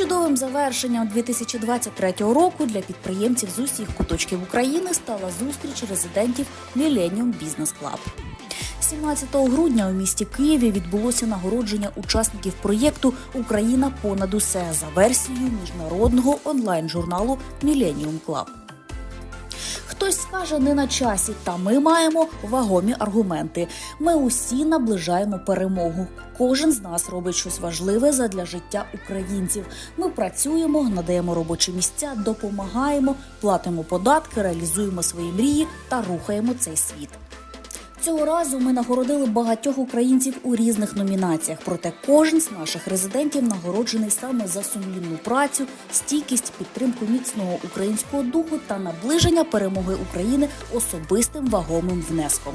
Чудовим завершенням 2023 року для підприємців з усіх куточків України стала зустріч резидентів Millennium Business Club. 17 грудня у місті Києві відбулося нагородження учасників проєкту Україна понад усе за версією міжнародного онлайн-журналу Millennium Club. Хтось скаже не на часі, та ми маємо вагомі аргументи. Ми усі наближаємо перемогу. Кожен з нас робить щось важливе задля життя українців. Ми працюємо, надаємо робочі місця, допомагаємо, платимо податки, реалізуємо свої мрії та рухаємо цей світ. Цього разу ми нагородили багатьох українців у різних номінаціях. Проте кожен з наших резидентів нагороджений саме за сумлінну працю, стійкість, підтримку міцного українського духу та наближення перемоги України особистим вагомим внеском.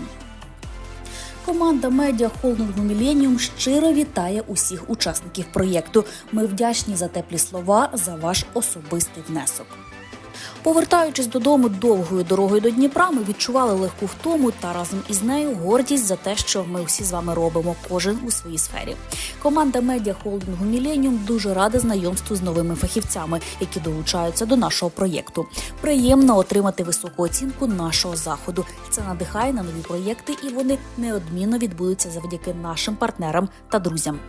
Команда медіа холдингу Міленіум щиро вітає усіх учасників проєкту. Ми вдячні за теплі слова за ваш особистий внесок. Повертаючись додому довгою дорогою до Дніпра, ми відчували легку втому та разом із нею гордість за те, що ми всі з вами робимо, кожен у своїй сфері. Команда медіа холдингу Міленіум дуже рада знайомству з новими фахівцями, які долучаються до нашого проєкту. Приємно отримати високу оцінку нашого заходу. Це надихає на нові проєкти, і вони неодмінно відбудуться завдяки нашим партнерам та друзям.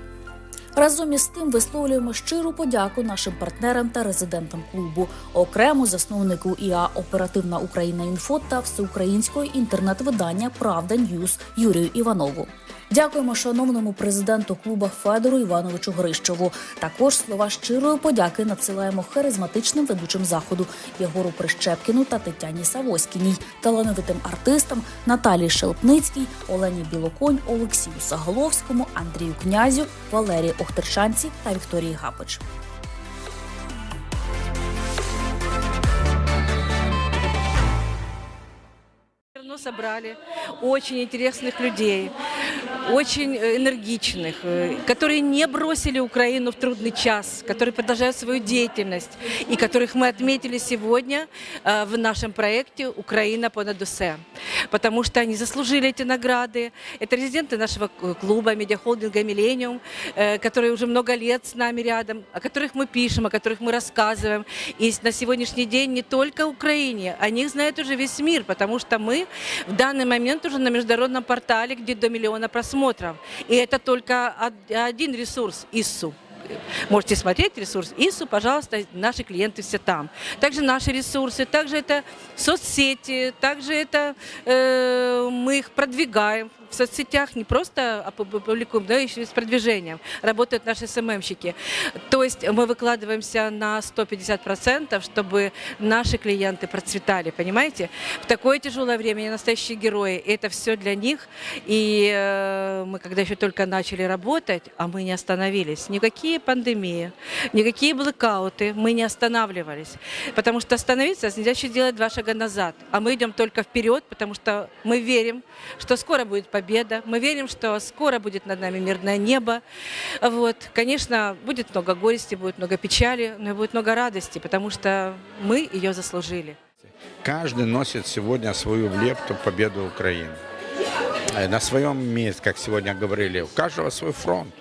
Разом із тим висловлюємо щиру подяку нашим партнерам та резидентам клубу, окремо засновнику ІА Оперативна Україна Інфо та всеукраїнського інтернет-видання Правда Ньюз Юрію Іванову. Дякуємо шановному президенту клуба Федору Івановичу Грищову. Також слова щирої подяки надсилаємо харизматичним ведучим заходу Єгору Прищепкіну та Тетяні Савоськіній, талановитим артистам Наталії Шелпницькій, Олені Білоконь, Олексію Саголовському, Андрію Князю, Валерії Охтерчанці та Вікторії Гапич. собрали очень интересных людей, очень э, энергичных, э, которые не бросили Украину в трудный час, которые продолжают свою деятельность и которых мы отметили сегодня э, в нашем проекте «Украина понад усе». Потому что они заслужили эти награды. Это резиденты нашего клуба, медиахолдинга «Миллениум», которые уже много лет с нами рядом, о которых мы пишем, о которых мы рассказываем. И на сегодняшний день не только Украине, о них знает уже весь мир, потому что мы в данный момент уже на международном портале, где до миллиона просмотров. И это только од- один ресурс ИСУ. Можете смотреть ресурс ИСУ, пожалуйста, наши клиенты все там. Также наши ресурсы, также это соцсети, также это э, мы их продвигаем в соцсетях, не просто опу- публикуем, но еще и с продвижением. Работают наши СММщики. То есть мы выкладываемся на 150%, чтобы наши клиенты процветали, понимаете? В такое тяжелое время они настоящие герои. И это все для них. И э, мы когда еще только начали работать, а мы не остановились. Никакие пандемии, никакие блэкауты, мы не останавливались. Потому что остановиться значит сделать два шага назад. А мы идем только вперед, потому что мы верим, что скоро будет победа. Мы верим, что скоро будет над нами мирное небо. Вот. Конечно, будет много горести, будет много печали, но и будет много радости, потому что мы ее заслужили. Каждый носит сегодня свою лепту победу Украины. Э, На своем месте, как сегодня говорили, у каждого свой фронт.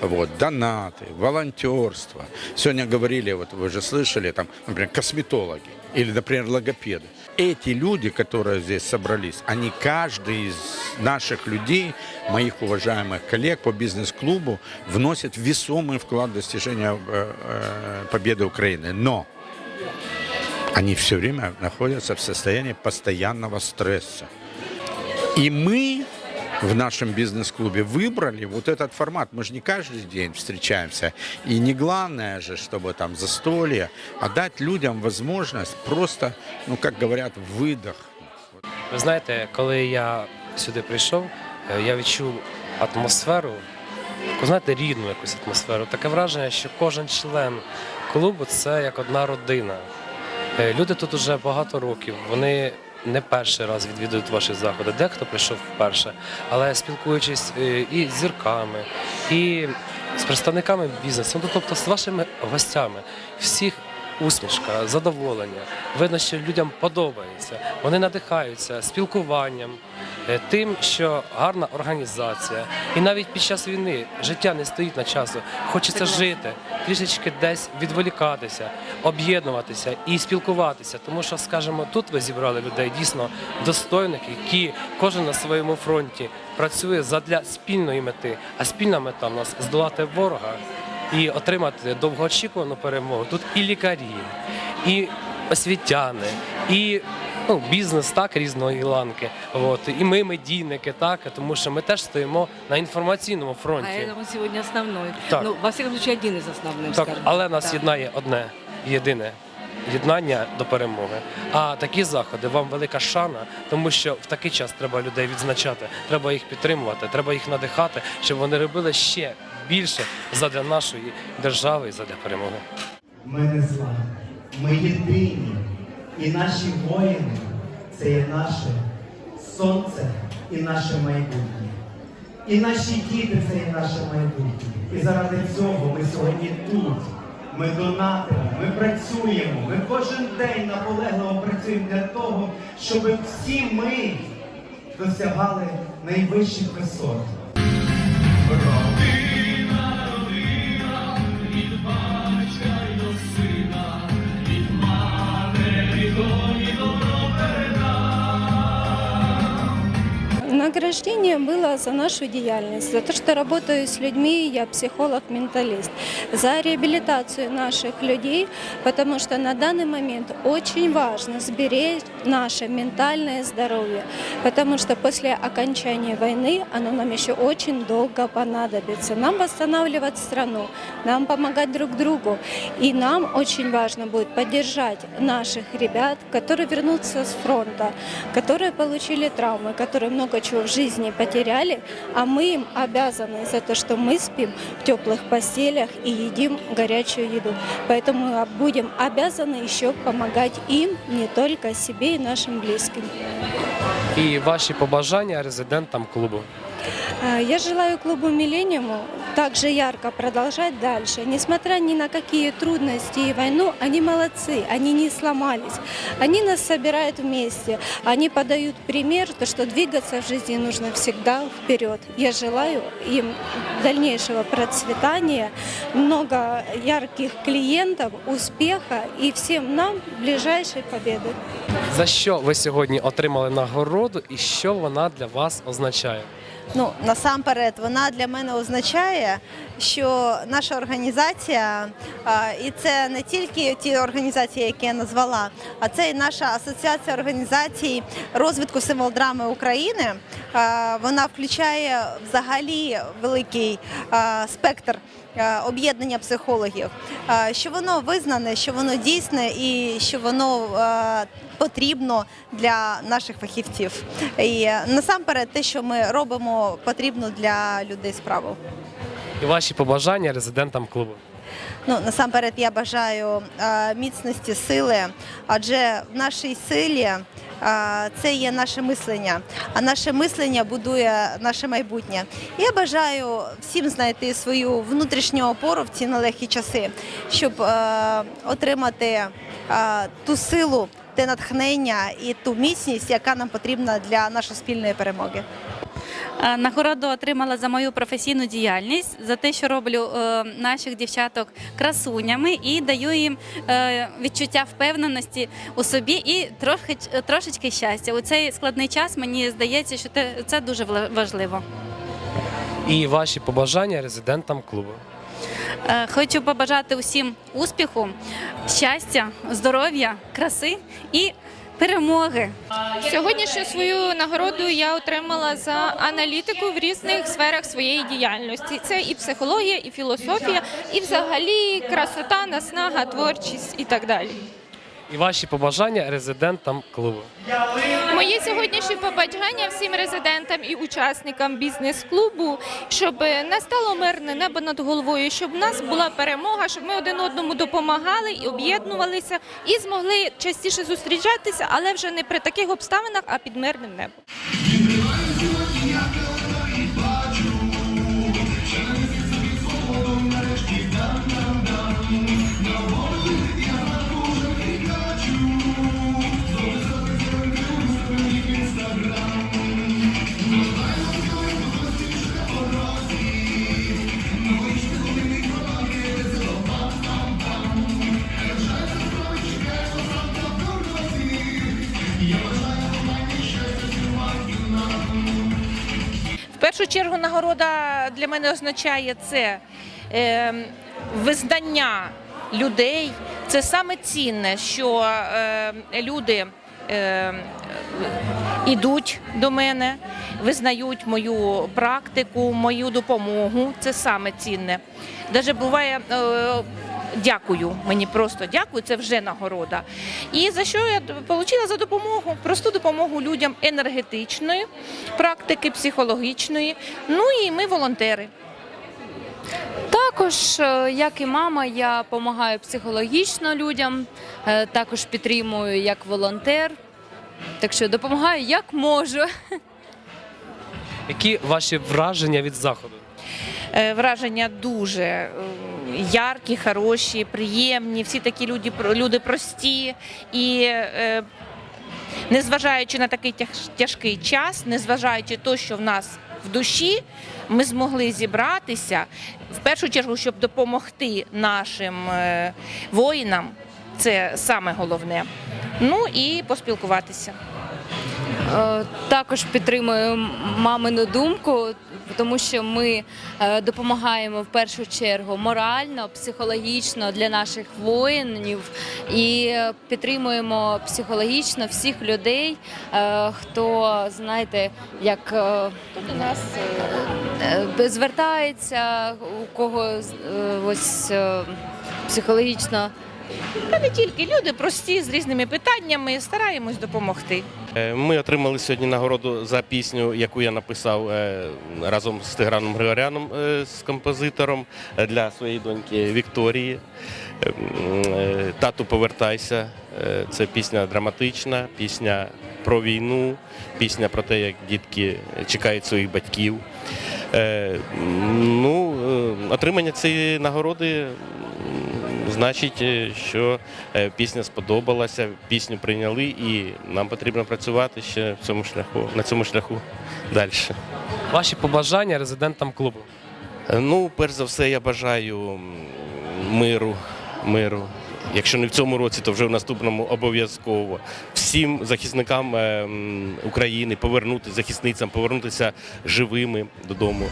Вот, донаты, волонтерство. Сегодня говорили, вот вы же слышали, там, например, косметологи или, например, логопеды. Эти люди, которые здесь собрались, они каждый из наших людей, моих уважаемых коллег по бизнес-клубу, вносит весомый вклад в достижение э, э, победы Украины. Но они все время находятся в состоянии постоянного стресса. И мы в нашем бизнес-клубе выбрали вот этот формат. Мы же не каждый день встречаемся. И не главное же, чтобы там застолье, а дать людям возможность просто, ну, как говорят, выдох. Ви знаєте, коли я сюди прийшов, е, я відчув атмосферу, таку, знаєте, рідну якусь атмосферу. Таке враження, що кожен член клубу це як одна родина. Е, Люди тут уже багато років, вони не перший раз відвідують ваші заходи. Дехто прийшов вперше, але спілкуючись е, і з зірками, і з представниками бізнесу, ну, тобто з вашими гостями, всіх усмішка, задоволення. Видно, що людям подобається. Вони надихаються спілкуванням, е, тим, що гарна організація. І навіть під час війни життя не стоїть на часу. Хочеться жити, трішечки десь відволікатися, об'єднуватися і спілкуватися. Тому що, скажімо, тут ви зібрали людей дійсно достойних, які кожен на своєму фронті працює задля спільної мети. А спільна мета в нас здолати ворога і отримати довгоочікувану перемогу. Тут і лікарі, і освітяни, і ну, бізнес так різної ланки. От і ми медійники, так тому що ми теж стоїмо на інформаційному А фронті. это он сегодня основной. Так. Ну, во всяком случае, один из основных, Так, скажем. але нас Да. єднає одне єдине. Єднання до перемоги. А такі заходи вам велика шана, тому що в такий час треба людей відзначати, треба їх підтримувати, треба їх надихати, щоб вони робили ще більше задля нашої держави і задля перемоги. Ми не зла, ми єдині. І наші воїни це є наше сонце і наше майбутнє. І наші діти це є наше майбутнє. І заради цього ми сьогодні тут. Ми донатимо, ми працюємо, ми кожен день наполегливо працюємо для того, щоб всі ми досягали найвищих висот. Награждение было за нашу деятельность, за то, что работаю с людьми, я психолог-менталист, за реабилитацию наших людей, потому что на данный момент очень важно сберечь наше ментальное здоровье, потому что после окончания войны оно нам еще очень долго понадобится. Нам восстанавливать страну, нам помогать друг другу, и нам очень важно будет поддержать наших ребят, которые вернутся с фронта, которые получили травмы, которые много чего в жизни потеряли, а мы им обязаны за то, что мы спим в теплых постелях и едим горячую еду. Поэтому мы будем обязаны еще помогать им, не только себе и нашим близким. І ваші побажання резидентам клубу. А, Я желаю клубу «Миллениуму» также ярко продолжать дальше. Несмотря ни на какие трудности и войну, они молодцы, они не сломались. Они нас собирают вместе. Они подают пример, то, что двигаться в жизни нужно всегда вперед. Я желаю им дальнейшего процветания, много ярких клиентов, успеха и всем нам ближайшей победы. За що ви сьогодні отримали нагороду і що вона для вас означає? Ну насамперед, вона для мене означає, що наша організація, і це не тільки ті організації, які я назвала, а це і наша асоціація організацій розвитку символ драми України. Вона включає взагалі великий спектр об'єднання психологів, що воно визнане, що воно дійсне і що воно потрібно для наших фахівців. І е, насамперед, те, що ми робимо, потрібно для людей справу. І ваші побажання резидентам клубу. Ну насамперед, я бажаю е, міцності сили, адже в нашій силі е, це є наше мислення, а наше мислення будує наше майбутнє. Я бажаю всім знайти свою внутрішню опору в ці нелегкі часи, щоб е, отримати е, ту силу, те натхнення і ту міцність, яка нам потрібна для нашої спільної перемоги. Е, Нагороду отримала за мою професійну діяльність, за те, що роблю е, наших дівчаток красунями і даю їм е, відчуття впевненості у собі і трохи, трошечки щастя. У цей складний час мені здається, що те- це дуже важливо. І ваші побажання резидентам клубу. Хочу побажати усім успіху, щастя, здоров'я, краси і перемоги. Сьогоднішню свою нагороду я отримала за аналітику в різних сферах своєї діяльності. Це і психологія, і філософія, і взагалі красота, наснага, творчість і так далі. І ваші побажання резидентам клубу. Мої сьогоднішні побажання всім резидентам і учасникам бізнес-клубу, щоб настало мирне небо над головою, щоб в нас була перемога, щоб ми один одному допомагали і об'єднувалися, і змогли частіше зустрічатися, але вже не при таких обставинах, а під мирним небом. Першу чергу нагорода для мене означає це е, визнання людей. Це саме цінне, що е, люди е, ідуть до мене, визнають мою практику, мою допомогу. Це саме цінне. Даже буває. Е, Дякую, мені просто дякую, це вже нагорода. І за що я отримала за допомогу? Просту допомогу людям енергетичної практики, психологічної. Ну і ми волонтери. Також, е, як і мама, я допомагаю психологічно людям, е, також підтримую як волонтер. Так що допомагаю як можу. Які ваші враження від заходу? Е, Враження дуже яркі, хороші, приємні. Всі такі люди, люди прості і. е, Незважаючи на такий тяжкий час, незважаючи на те, що в нас в душі, ми змогли зібратися в першу чергу, щоб допомогти нашим е, воїнам. Це саме головне. Ну і поспілкуватися. Е, Також підтримую мамину думку, тому що ми е, допомагаємо в першу чергу морально, психологічно для наших воїнів і е, підтримуємо психологічно всіх людей, е, хто знаєте, як у нас звертається, у кого ось психологічно. Та не тільки люди прості з різними питаннями, стараємось допомогти. Е, Ми отримали сьогодні нагороду за пісню, яку я написав е, разом з Тиграном Григоряном, е, з композитором для своєї доньки Вікторії. Е, м, е, Тату, повертайся. Це пісня драматична, пісня про війну, пісня про те, як дітки чекають своїх батьків. Ну, отримання цієї нагороди значить, е, що е, пісня сподобалася, пісню прийняли, і нам потрібно працювати ще в цьому шляху, на цьому шляху далі. Ваші побажання резидентам клубу? Е, Ну, перш за все, я бажаю миру, миру. Якщо не в цьому році, то вже в наступному обов'язково. Всім захисникам України повернутися, захисницям повернутися живими додому.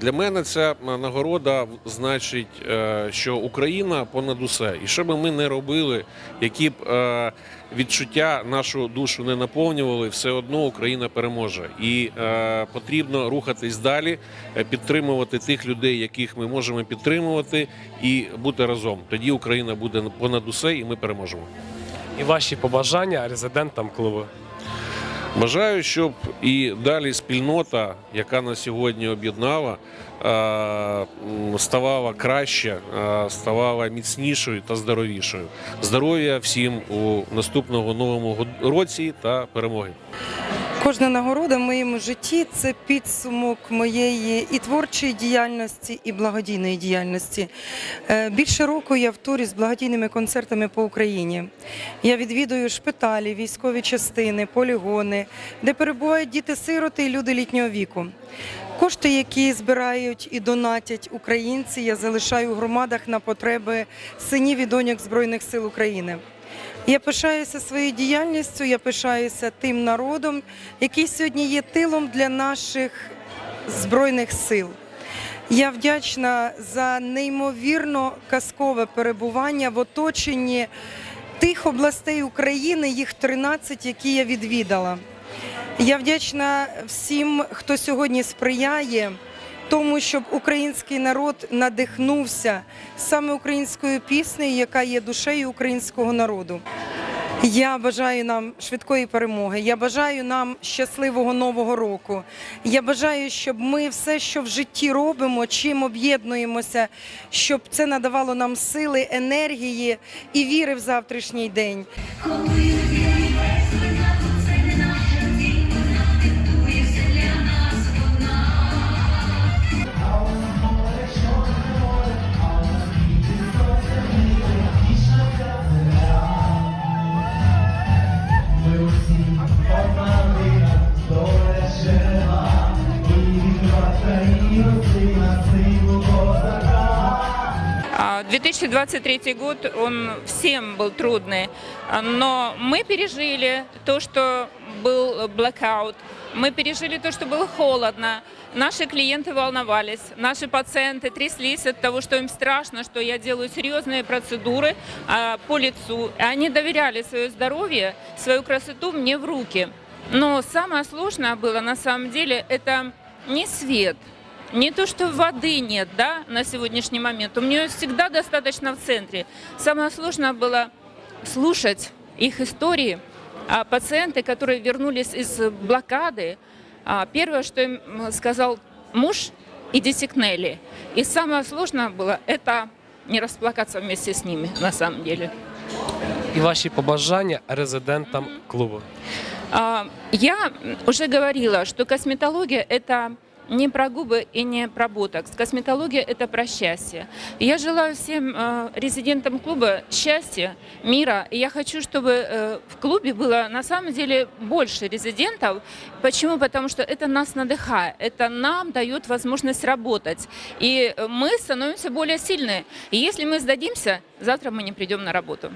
Для мене ця нагорода значить, е, що Україна понад усе. І що би ми не робили, які б е, відчуття нашу душу не наповнювали, все одно Україна переможе. І е, потрібно рухатись далі, е, підтримувати тих людей, яких ми можемо підтримувати, і бути разом. Тоді Україна буде понад усе, і ми переможемо. І ваші побажання резидентам клубу? Бажаю, щоб і далі спільнота, яка нас сьогодні об'єднала, ставала краще, ставала міцнішою та здоровішою. Здоров'я всім у наступного новому році та перемоги. Кожна нагорода в моєму житті це підсумок моєї і творчої діяльності, і благодійної діяльності. Е, Більше року я в турі з благодійними концертами по Україні. Я відвідую шпиталі, військові частини, полігони, де перебувають діти-сироти і люди літнього віку. Кошти, які збирають і донатять українці, я залишаю у громадах на потреби синів і доньок Збройних сил України. Я пишаюся своєю діяльністю, я пишаюся тим народом, який сьогодні є тилом для наших збройних сил. Я вдячна за неймовірно казкове перебування в оточенні тих областей України, їх 13, які я відвідала. Я вдячна всім, хто сьогодні сприяє тому, щоб український народ надихнувся саме українською піснею, яка є душею українського народу. Я бажаю нам швидкої перемоги. Я бажаю нам щасливого нового року. Я бажаю, щоб ми все, що в житті робимо, чим об'єднуємося, щоб це надавало нам сили, енергії і віри в завтрашній день. 2023 год, он всем был трудный, а, но мы пережили то, что был блэкаут, мы пережили то, что было холодно, наши клиенты волновались, наши пациенты тряслись от того, что им страшно, что я делаю серьезные процедуры а, по лицу. И они доверяли свое здоровье, свою красоту мне в руки. Но самое сложное было на самом деле это не свет, не то, что воды нет, да, на сегодняшний момент. У меня всегда достаточно в центре. Самое сложное было слушать их истории. А пациенты, которые вернулись из блокады, а, первое, что им сказал муж, идите к Нелли. И самое сложное было это не расплакаться вместе с ними, на самом деле. І ваші побажання резидентам клубу. А, Я уже говорила, что косметология – это не про губы и не про ботокс. Косметология – это про счастье. И Я желаю всем э, резидентам клуба счастья, мира. И я хочу, чтобы э, в клубе было на самом деле больше резидентов. Почему? Потому что это нас надыхает, это нам дает возможность работать. И э, мы становимся более сильны. И если мы сдадимся, завтра мы не придем на работу.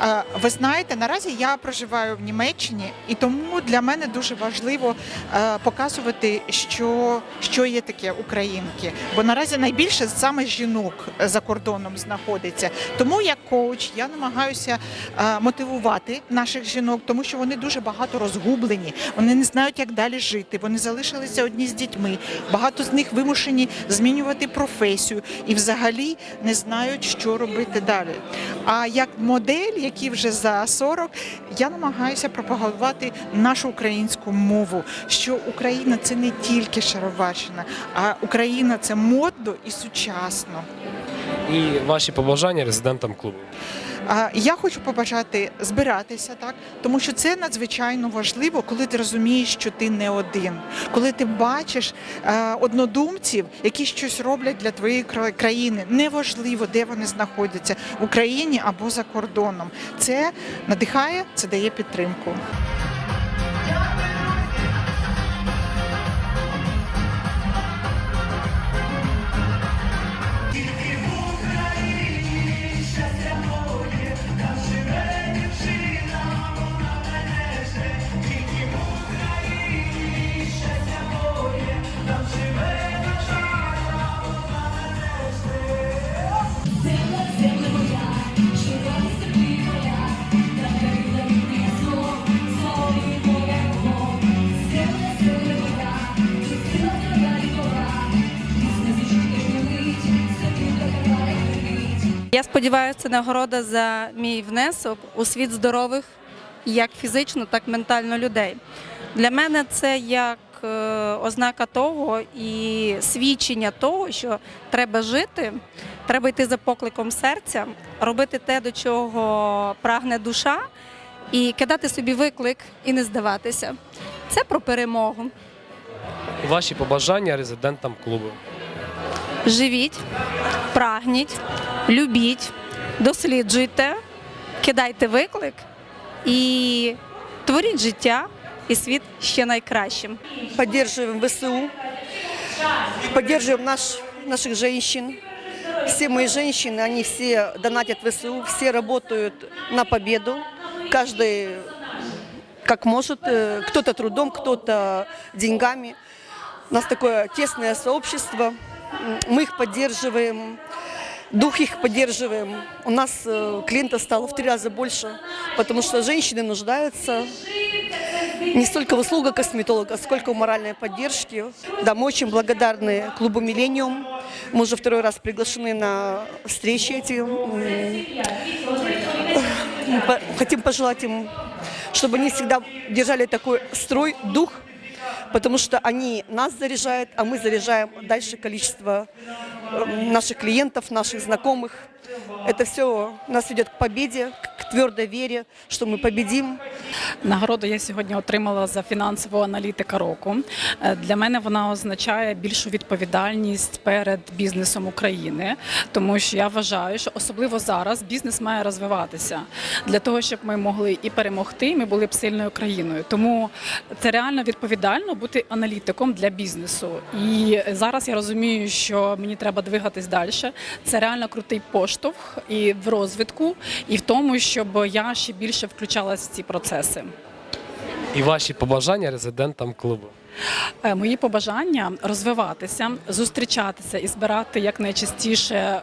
Е, Ви знаєте, наразі я проживаю в Німеччині, і тому для мене дуже важливо е, показувати, що, що є таке українки. Бо наразі найбільше саме жінок за кордоном знаходиться. Тому як коуч я намагаюся е, мотивувати наших жінок, тому що вони дуже багато розгублені, вони не знають, як далі жити. Вони залишилися одні з дітьми. Багато з них вимушені змінювати професію і взагалі не знають, що робити далі. А як модель, які вже за 40, я намагаюся пропагувати нашу українську мову. Що Україна це не тільки Шароварщина, а Україна це модно і сучасно. І ваші побажання резидентам клубу. Я хочу побажати збиратися так, тому що це надзвичайно важливо, коли ти розумієш, що ти не один, коли ти бачиш е, однодумців, які щось роблять для твоєї кра- країни. Неважливо, де вони знаходяться в Україні або за кордоном. Це надихає, це дає підтримку. Сподіваюся, це нагорода за мій внесок у світ здорових, як фізично, так і ментально людей. Для мене це як е, ознака того і свідчення того, що треба жити, треба йти за покликом серця, робити те, до чого прагне душа, і кидати собі виклик і не здаватися. Це про перемогу. Ваші побажання резидентам клубу. Живіть, прагніть, любіть, досліджуйте, кидайте виклик і творіть життя і світ ще найкращим. Поддерживаем ВСУ, поддерживаем наш, наших женщин. Все мои женщины, они все донатят в ВСУ, все работают на победу. Каждый как может, э, кто-то трудом, кто-то деньгами. У нас такое тесное сообщество, М, мы их поддерживаем, дух их поддерживаем. У нас э, клиентов стало в три раза больше, потому что женщины нуждаются не столько в услугах косметолога, сколько в моральной поддержке. Да, мы очень благодарны клубу «Миллениум». Мы уже второй раз приглашены на встречи эти. По- Хотим пожелать им, чтобы они всегда держали такой строй, дух, потому что они нас заряжают, а мы заряжаем дальше количество э, наших клиентов, наших знакомых. Это все нас ведет к победе, к твердой вере, что мы победим. Нагороду я сьогодні отримала за фінансового аналітика року. Е, Для мене вона означає більшу відповідальність перед бізнесом України, тому що я вважаю, що особливо зараз бізнес має розвиватися для того, щоб ми могли і перемогти, ми були б сильною країною. Тому це реально відповідально бути аналітиком для бізнесу. І зараз я розумію, що мені треба двигатись далі. Це реально крутий поштовх і в розвитку, і в тому, щоб я ще більше включалась в ці процеси. І ваші побажання резидентам клубу. Е, Мої побажання розвиватися, зустрічатися і збирати якнайчастіше е,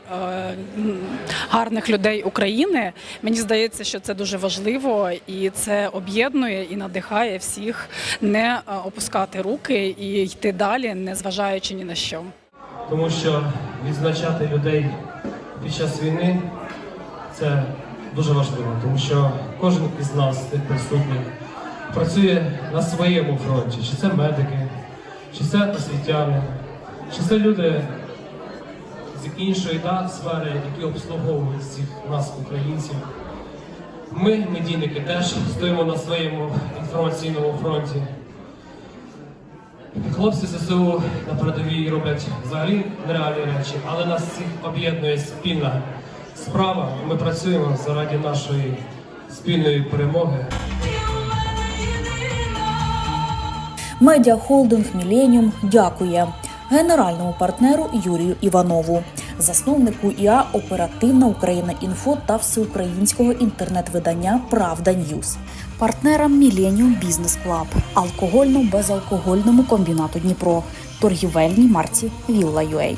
гарних людей України. Мені здається, що це дуже важливо і це об'єднує і надихає всіх не е, опускати руки і йти далі, не зважаючи ні на що. Тому що відзначати людей під час війни це дуже важливо, тому що кожен із нас, тих присутніх, працює на своєму фронті. Чи це медики, чи це освітяни, чи це люди з іншої да, сфери, які обслуговують всіх нас, українців. Ми, медійники, теж стоїмо на своєму інформаційному фронті. Хлопці ЗСУ на передовій роблять взагалі нереальні речі, але нас всіх об'єднує спільна справа. Ми працюємо заради нашої спільної перемоги. Медіахолдинг Міленіум дякує генеральному партнеру Юрію Іванову, засновнику ІА Оперативна Україна Інфо та всеукраїнського інтернет-видання Правда Ньюз, партнерам Міленіум Бізнес Клаб, алкогольно-безалкогольному комбінату Дніпро, торгівельній марці Вілла Юей.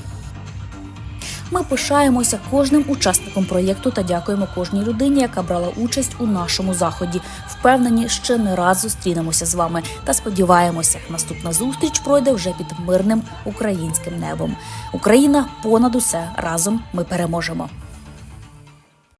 Ми пишаємося кожним учасником проєкту та дякуємо кожній людині, яка брала участь у нашому заході. Впевнені, ще не раз зустрінемося з вами та сподіваємося, наступна зустріч пройде вже під мирним українським небом. Україна понад усе разом ми переможемо.